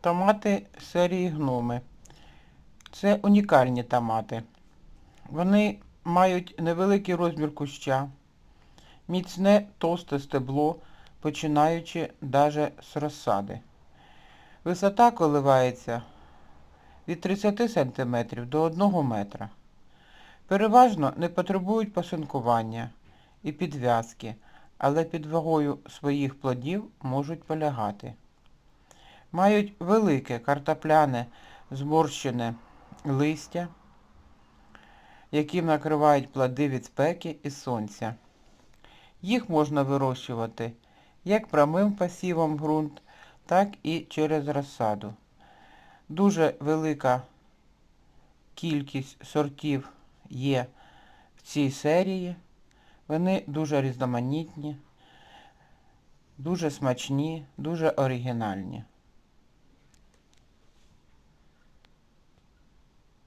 Томати серії гноми. Це унікальні томати. Вони мають невеликий розмір куща, міцне товсте стебло, починаючи даже з розсади. Висота коливається від 30 см до 1 метра. Переважно не потребують посинкування і підв'язки, але під вагою своїх плодів можуть полягати. Мають велике картопляне зморщене листя, яким накривають плоди від спеки і сонця. Їх можна вирощувати як прямим посівом ґрунт, так і через розсаду. Дуже велика кількість сортів є в цій серії. Вони дуже різноманітні, дуже смачні, дуже оригінальні.